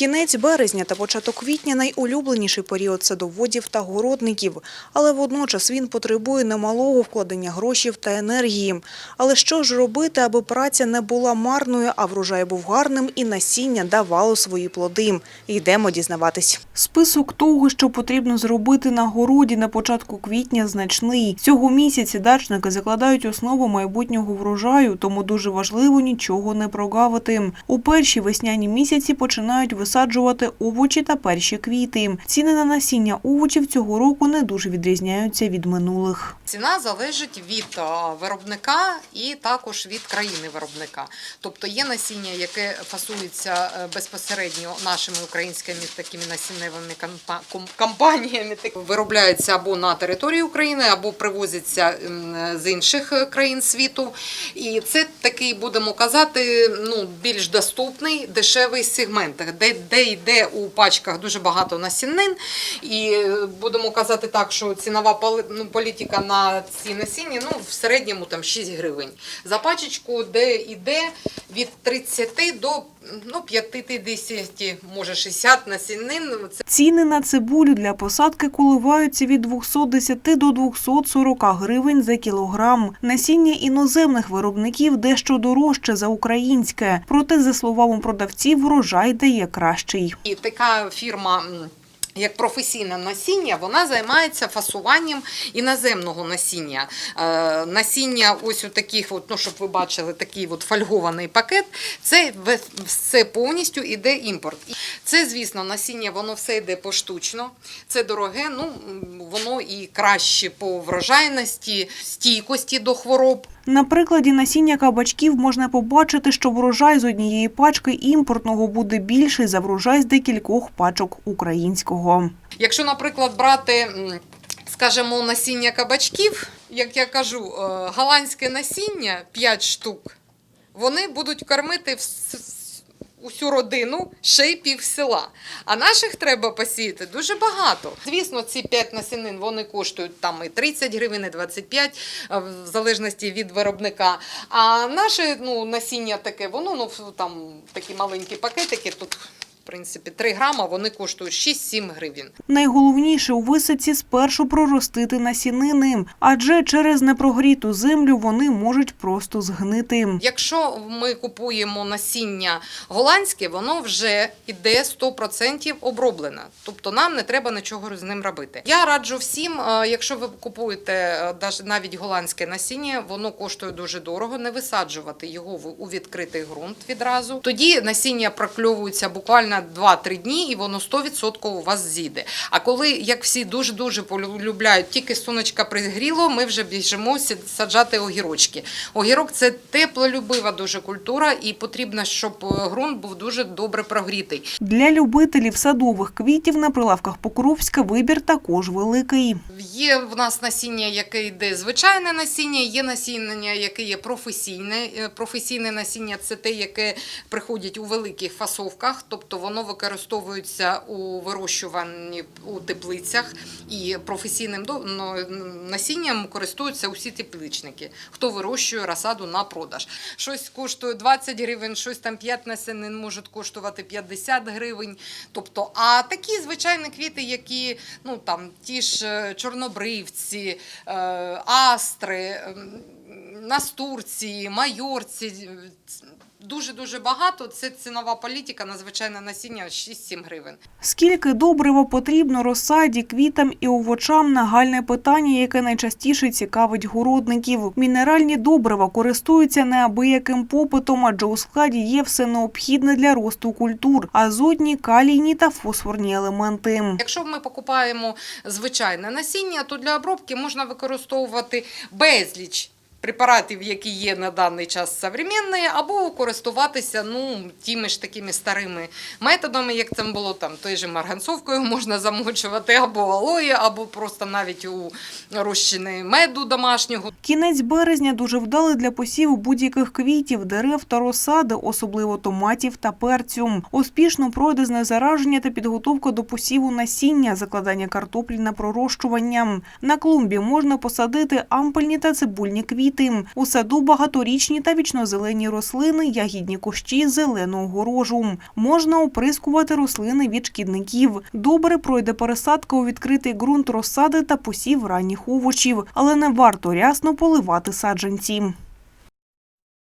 Кінець березня та початок квітня – найулюбленіший період садоводів та городників. Але водночас він потребує немалого вкладення грошей та енергії. Але що ж робити, аби праця не була марною, а врожай був гарним і насіння давало свої плоди? Йдемо дізнаватись. Список того, що потрібно зробити на городі на початку квітня, значний. Цього місяці дачники закладають основу майбутнього врожаю, тому дуже важливо нічого не прогавити. У перші весняні місяці починають висаджувати овочі та перші квіти. Ціни на насіння овочів цього року не дуже відрізняються від минулих. Ціна залежить від виробника і також від країни виробника. Тобто є насіння, яке фасується е, безпосередньо нашими українськими такими насінневими компа- ком- компаніями. Виробляється або на території України, або привозиться з інших е, країн світу. І це такий, будемо казати, ну, більш доступний, дешевий сегмент, де, де йде у пачках дуже багато насінин. І е, будемо казати так, що цінова ну, політика на ці насіння ну, в середньому там 6 гривень. За пачечку, де йде від 30 до ну, 50, може 60 насінин. Це Ціни на цибулю для посадки коливаються від 210 до 240 гривень за кілограм. Насіння іноземних виробників дещо дорожче за українське. Проте, за словами продавців, врожай дає кращий. І така фірма. Як професійне насіння, вона займається фасуванням іноземного насіння. Е, насіння, ось у таких, от, ну, щоб ви бачили, такий от фольгований пакет, це все повністю іде імпорт. Це, звісно, насіння, воно все йде поштучно, це дороге, ну воно і краще по врожайності, стійкості до хвороб. На прикладі насіння кабачків можна побачити, що врожай з однієї пачки імпортного буде більший за врожай з декількох пачок українського. Якщо, наприклад, брати, скажімо, насіння кабачків, як я кажу, е, голландське насіння 5 штук, вони будуть кормити усю родину ще й пів села. А наших треба посіяти дуже багато. Звісно, ці 5 насінин вони коштують там і 30 гривень, і 25, е, в залежності від виробника. А наше ну, насіння таке, воно ну, там такі маленькі пакетики, тут. Принципі, 3 грама вони коштують 6-7 гривень. Найголовніше у висадці спершу проростити насінини, адже через непрогріту землю вони можуть просто згнити. Якщо ми купуємо насіння голландське, воно вже іде 100% оброблене. Тобто нам не треба нічого з ним робити. Я раджу всім, е, якщо ви купуєте е, навіть голландське насіння, воно коштує дуже дорого, не висаджувати його у відкритий ґрунт відразу. Тоді насіння прокльовується буквально 2-3 дні, і воно 100% у вас зійде. А коли, як всі дуже-дуже полюбляють, тільки сонечка пригріло, ми вже біжимо саджати огірочки. Огірок це теплолюбива дуже культура, і потрібно, щоб е, ґрунт був дуже добре прогрітий. Для любителів садових квітів на прилавках Покровська вибір також великий. Є в нас насіння, яке йде звичайне насіння, є насіння, яке є професійне. Е, Професійне насіння це те, яке приходить у великих фасовках, тобто воно використовується у вирощуванні у теплицях і професійним насінням користуються усі тепличники, хто вирощує розсаду на продаж. Щось коштує 20 гривень, щось там 5 насінин може коштувати 50 гривень. Тобто, а такі звичайні квіти, які ну там ті ж е, чорнобривці, е, астри, настурці, майорці. Дуже-дуже багато. Це цінова політика на звичайне насіння 6-7 гривень. Скільки добрива потрібно розсаді, квітам і овочам – нагальне питання, яке найчастіше цікавить городників. Мінеральні добрива користуються неабияким попитом, адже у складі є все необхідне для росту культур – азотні, калійні та фосфорні елементи. Якщо ми покупаємо звичайне насіння, то для обробки можна використовувати безліч. Препаратів, які є на даний час современні, або користуватися ну, тими ж такими старими методами, як це було там, той же марганцовкою можна замочувати, або алоє, або просто навіть у розчини меду домашнього. Кінець березня дуже вдалий для посіву будь-яких квітів, дерев та розсади, особливо томатів та перцю. Успішно пройде знезараження та підготовка до посіву насіння, закладання картоплі на пророщування. На клумбі можна посадити ампельні та цибульні квіти. Квіти. У саду багаторічні та вічнозелені рослини, ягідні кущі, зелену огорожу. Можна оприскувати рослини від шкідників. Добре пройде пересадка у відкритий ґрунт розсади та посів ранніх овочів, але не варто рясно поливати саджанці.